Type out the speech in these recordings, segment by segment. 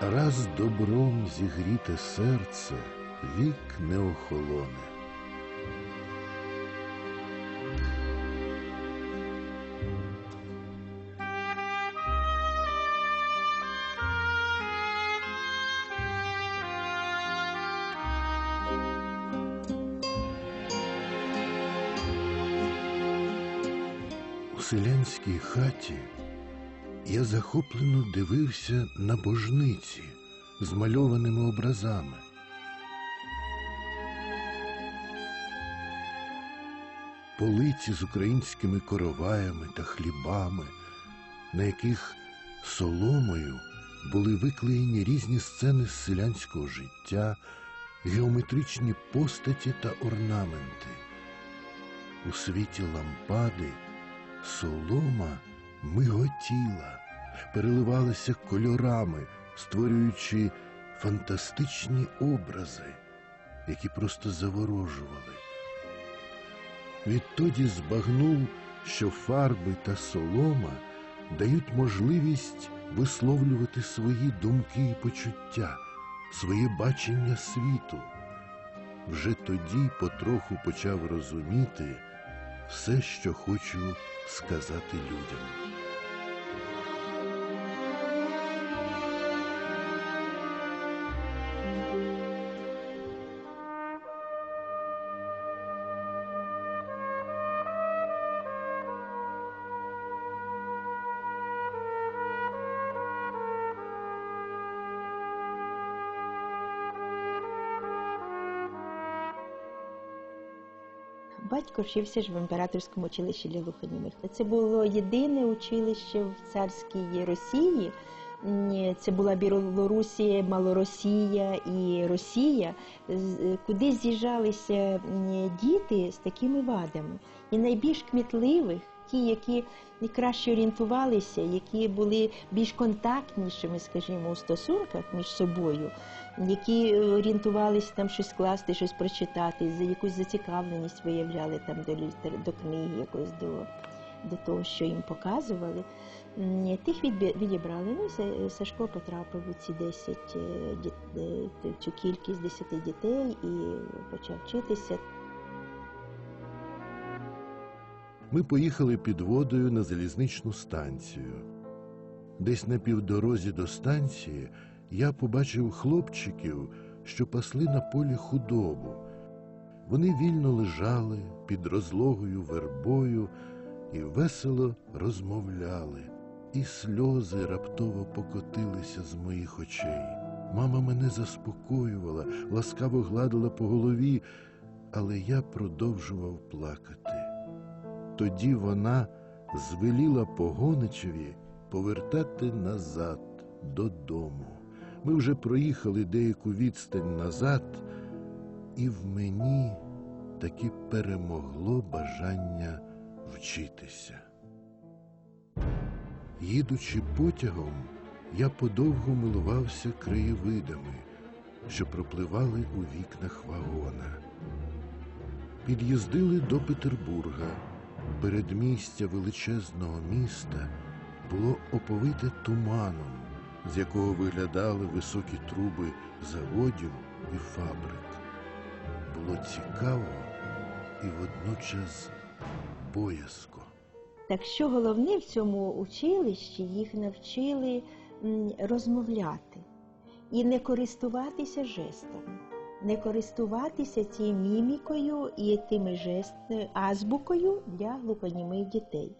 Раз добром зігріте серце, вік не охолоне. У селянській хаті я захоплено дивився на божниці з мальованими образами. Полиці з українськими короваями та хлібами, на яких соломою були виклеєні різні сцени з селянського життя, геометричні постаті та орнаменти. У світі лампади солома миготіла, переливалася кольорами, створюючи фантастичні образи, які просто заворожували. Відтоді збагнув, що фарби та солома дають можливість висловлювати свої думки і почуття, своє бачення світу. Вже тоді потроху почав розуміти все, що хочу сказати людям. Батько вчився ж в імператорському училищі для глухонімих. Це було єдине училище в царській Росії. Це була Білорусія, Малоросія і Росія, куди з'їжджалися діти з такими вадами. І найбільш кмітливих, ті, які краще орієнтувалися, які були більш контактнішими, скажімо, у стосунках між собою, які орієнтувалися там щось скласти, щось прочитати, за якусь зацікавленість виявляли там до літер, до книги, якось до, до того, що їм показували. Тих відібрали. Ну, Сашко потрапив у ці 10 е, е, цю кількість 10 дітей і почав вчитися. Ми поїхали під водою на залізничну станцію. Десь на півдорозі до станції я побачив хлопчиків, що пасли на полі худобу. Вони вільно лежали під розлогою вербою і весело розмовляли, і сльози раптово покотилися з моїх очей. Мама мене заспокоювала, ласкаво гладила по голові, але я продовжував плакати. Тоді вона звеліла погоничеві повертати назад додому. Ми вже проїхали деяку відстань назад, і в мені таки перемогло бажання вчитися. Їдучи потягом, я подовго милувався краєвидами, що пропливали у вікнах вагона. Під'їздили до Петербурга. Передмістя величезного міста було оповите туманом, з якого виглядали високі труби заводів і фабрик. Було цікаво і водночас боязко. Так що головне в цьому училищі їх навчили розмовляти і не користуватися жестами, не користуватися цією мімікою і тими жестами, азбукою для глухонімих дітей.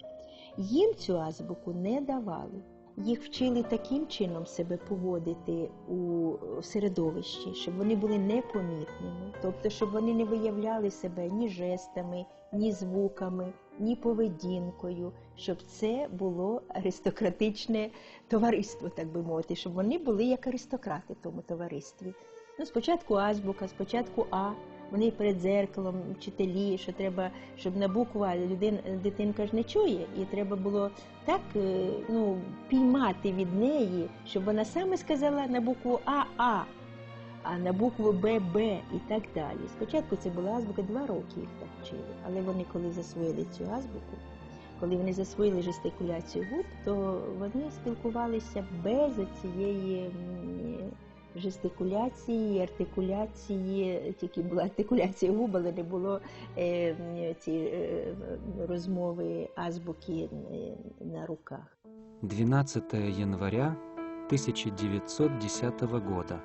Їм цю азбуку не давали. Їх вчили таким чином себе поводити у середовищі, щоб вони були непомітними, тобто, щоб вони не виявляли себе ні жестами, ні звуками, ні поведінкою, щоб це було аристократичне товариство, так би мовити, щоб вони були як аристократи в тому товаристві. Ну, спочатку азбука, спочатку А. Вони перед дзеркалом, вчителі, що треба, щоб на букву А людин, дитинка ж не чує, і треба було так е, ну, піймати від неї, щоб вона саме сказала на букву А А, на букву Б Б і так далі. Спочатку це була азбука, два роки їх так вчили, але вони коли засвоїли цю азбуку, коли вони засвоїли жестикуляцію губ, то вони спілкувалися без цієї жестикуляції, і артикуляції, тільки була артикуляція губ, але не було е, м, ці е, розмови азбуки е, на руках. 12 января 1910 года.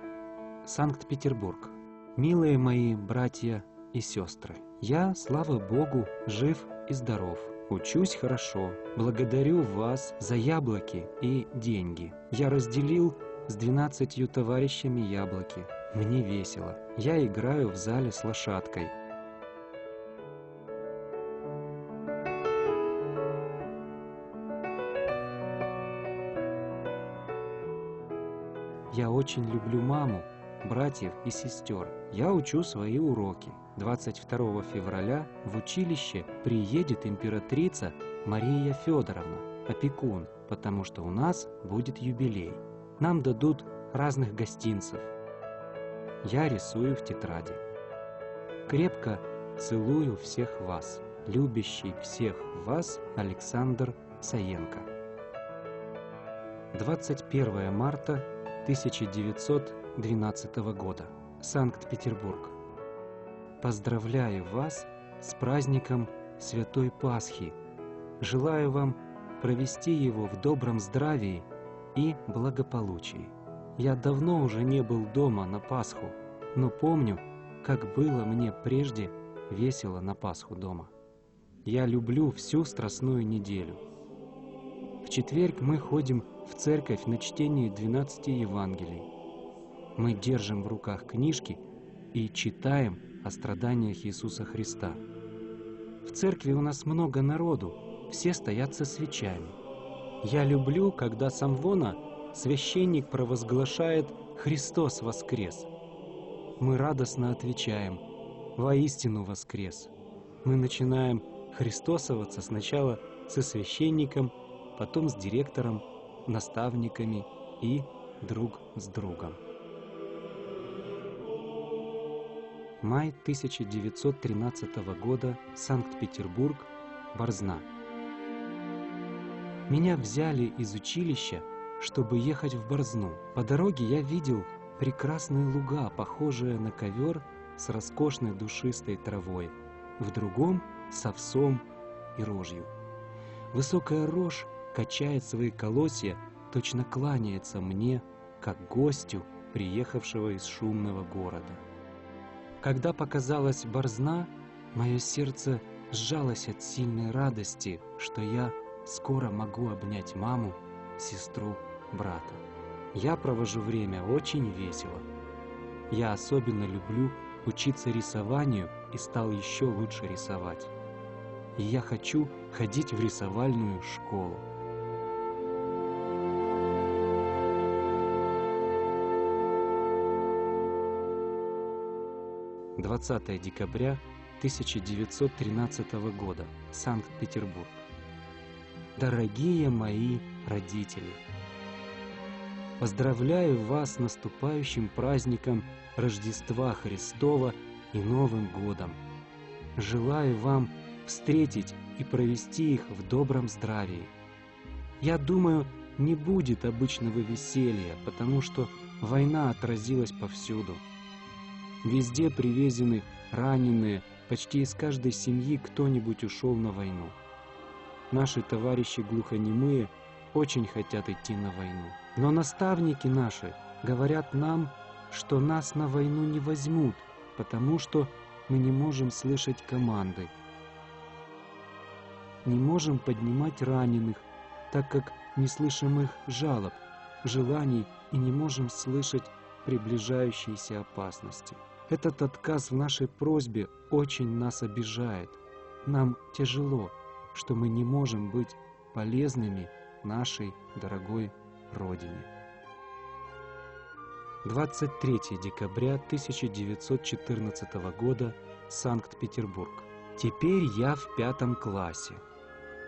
Санкт-Петербург. Милые мои братья и сестры, я, слава Богу, жив и здоров. Учусь хорошо. Благодарю вас за яблоки и деньги. Я разделил с 12 товарищами яблоки. Мне весело. Я играю в зале с лошадкой. Я очень люблю маму, братьев и сестер. Я учу свои уроки. 22 февраля в училище приедет императрица Мария Федоровна, опекун, потому что у нас будет юбилей. Нам дадут разных гостинцев. Я рисую в тетради. Крепко целую всех вас, любящий всех вас Александр Саенко. 21 марта 1912 года. Санкт-Петербург. Поздравляю вас с праздником Святой Пасхи. Желаю вам провести его в добром здравии и благополучии. Я давно уже не был дома на Пасху, но помню, как было мне прежде весело на Пасху дома. Я люблю всю Страстную неделю. В четверг мы ходим в церковь на чтение 12 Евангелий. Мы держим в руках книжки и читаем о страданиях Иисуса Христа. В церкви у нас много народу, все стоят со свечами. Я люблю, когда с амвона священник провозглашает «Христос воскрес». Мы радостно отвечаем «Воистину воскрес». Мы начинаем христосоваться сначала со священником, потом с директором, наставниками и друг с другом. Май 1913 года, Санкт-Петербург, Борзна. Меня взяли из училища, чтобы ехать в Борзну. По дороге я видел прекрасные луга, похожие на ковер с роскошной душистой травой, в другом — с овсом и рожью. Высокая рожь качает свои колосья, точно кланяется мне, как гостю, приехавшего из шумного города. Когда показалась борзна, мое сердце сжалось от сильной радости, что я скоро могу обнять маму, сестру, брата. Я провожу время очень весело. Я особенно люблю учиться рисованию и стал еще лучше рисовать. И я хочу ходить в рисовальную школу. Двадцатое декабря 1913 года. Санкт-Петербург. Дорогие мои родители! Поздравляю вас с наступающим праздником Рождества Христова и Новым годом. Желаю вам встретить и провести их в добром здравии. Я думаю, не будет обычного веселья, потому что война отразилась повсюду. Везде привезены раненые, почти из каждой семьи кто-нибудь ушел на войну. Наши товарищи глухонемые очень хотят идти на войну. Но наставники наши говорят нам, что нас на войну не возьмут, потому что мы не можем слышать команды. Не можем поднимать раненых, так как не слышим их жалоб, желаний и не можем слышать приближающиеся опасности. Этот отказ в нашей просьбе очень нас обижает. Нам тяжело, что мы не можем быть полезными нашей дорогой Родине. 23 декабря 1914 года, Санкт-Петербург. Теперь я в пятом классе.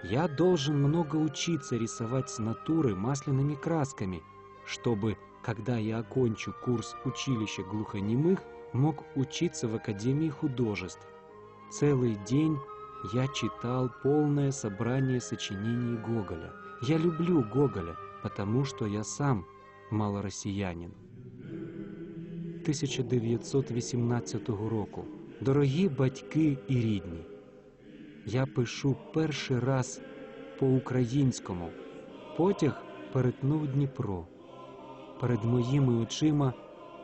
Я должен много учиться рисовать с натуры масляными красками, чтобы, когда я окончу курс училища глухонемых, мог учиться в Академии художеств. Целый день я читал полное собрание сочинений Гоголя. Я люблю Гоголя, потому что я сам малороссиянин. 1918 року. Дорогі батьки і рідні, я пишу перший раз по-українському. Потяг перетнув Дніпро. Перед моїми очима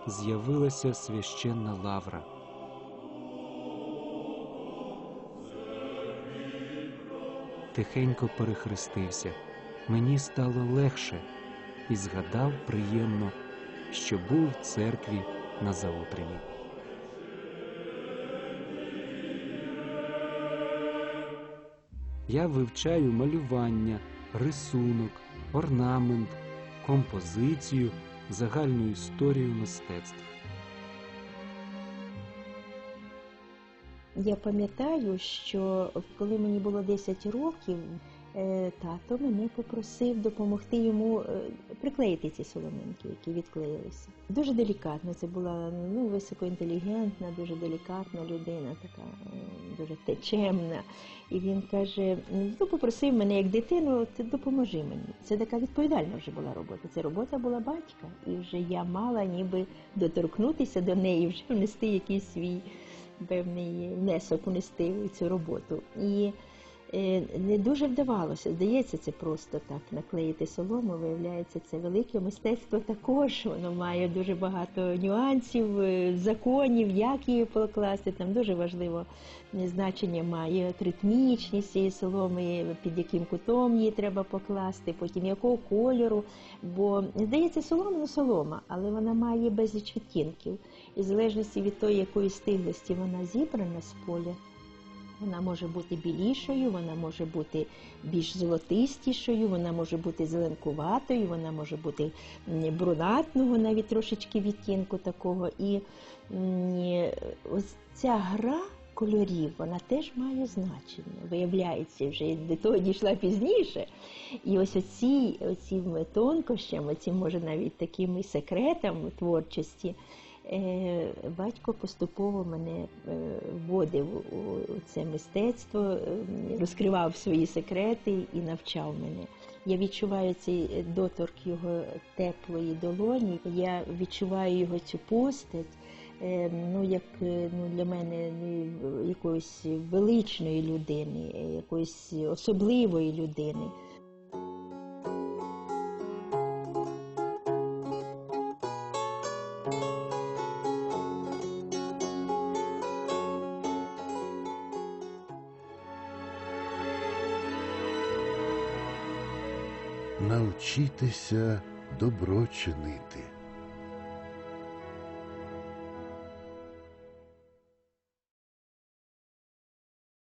з'явилася священна лавра. Тихенько перехрестився. Мені стало легше і згадав приємно, що був в церкві на заутренні. Я вивчаю малювання, рисунок, орнамент, композицію, загальну історію мистецтв. Я пам'ятаю, що коли мені було 10 років, е, тато мене попросив допомогти йому е, приклеїти ці соломинки, які відклеїлися. Дуже делікатно. Це була ну, високоінтелігентна, дуже делікатна людина, така е, дуже течемна. І він каже: ну, попросив мене як дитину, ти допоможи мені. Це така відповідальна вже була робота. Це робота була батька, і вже я мала ніби доторкнутися до неї, вже внести якийсь свій певний внесок внести у цю роботу. І е, не дуже вдавалося. Здається, це просто так наклеїти солому. Виявляється, це велике мистецтво також. Воно має дуже багато нюансів, е, законів, як її покласти. Там дуже важливо е, значення має ритмічність цієї соломи, під яким кутом її треба покласти, потім якого кольору. Бо здається, солома ну солома, але вона має безліч відтінків. І в залежності від того, якої стиглості вона зібрана з поля, вона може бути білішою, вона може бути більш золотистішою, вона може бути зеленкуватою, вона може бути брунатного, навіть трошечки відтінку такого. І ось ця гра кольорів, вона теж має значення. Виявляється, вже до того дійшла пізніше. І ось оці, оцім тонкощам, оцім, може, навіть таким і секретам творчості. Е, Батько поступово мене е, вводив у це мистецтво, е, розкривав свої секрети і навчав мене. Я відчуваю цей доторк його теплої долоні. Я відчуваю його цю постать. Ну, як ну, для мене ну, якоїсь величної людини, якоїсь особливої людини. Навчитися добро чинити.